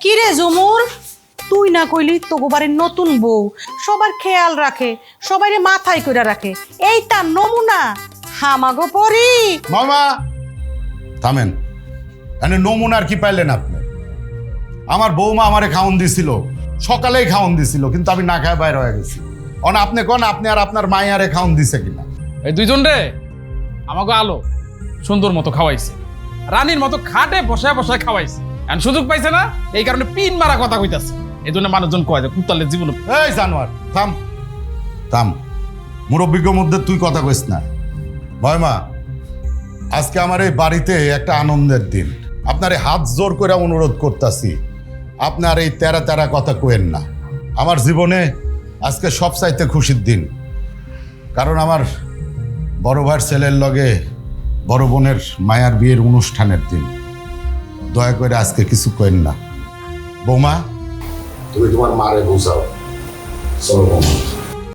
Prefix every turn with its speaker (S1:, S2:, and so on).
S1: কি রে জুমুর? তুই না কইলি তো বাড়ির নতুন বউ। সবার খেয়াল রাখে সবাই মাথায় কইরা রাখে। এই তার নমুনা। হামাগো পরি।
S2: মামা থামেন। এনে নমুনার কি পাইলেন আপনি? আমার বৌমা আমারে খাওন দিছিল সকালেই খাওন দিছিল কিন্তু আমি না খায় বাইরে হয়ে গেছি। অন আপনি কোন আপনি আর আপনার মাইয়ারে খাওন দিছে কিনা?
S3: এই দুইজন রে আমাকে আলো সুন্দর মতো খাওয়াইছে। রানীর মতো খাটে বসায় বসায় খাওয়াইছে। আর সুযোগ পাইছে না? এই কারণে পিন মারা কথা কইতাছে। এই জন্য মানুষজন কয় যে কুত্তালের জীবন
S2: এই জানোয়ার, থাম। থাম। মুরব্বিজ্ঞ মধ্যে তুই কথা কইস না। ভয় মা, আজকে আমার এই বাড়িতে একটা আনন্দের দিন। আপনার এই হাত জোর করে অনুরোধ করতেছি, আপনার এই তেরা তেরা কথা কোয়েন না। আমার জীবনে আজকে সব চাইতে খুশির দিন। কারণ আমার বড় ভাইয়ের ছেলের লগে বড় বোনের মায়ার বিয়ের অনুষ্ঠানের দিন। দয়া করে আজকে কিছু করেন না। বৌমা? তুমি তোমার মারে বুঝাও। চলো বৌমা।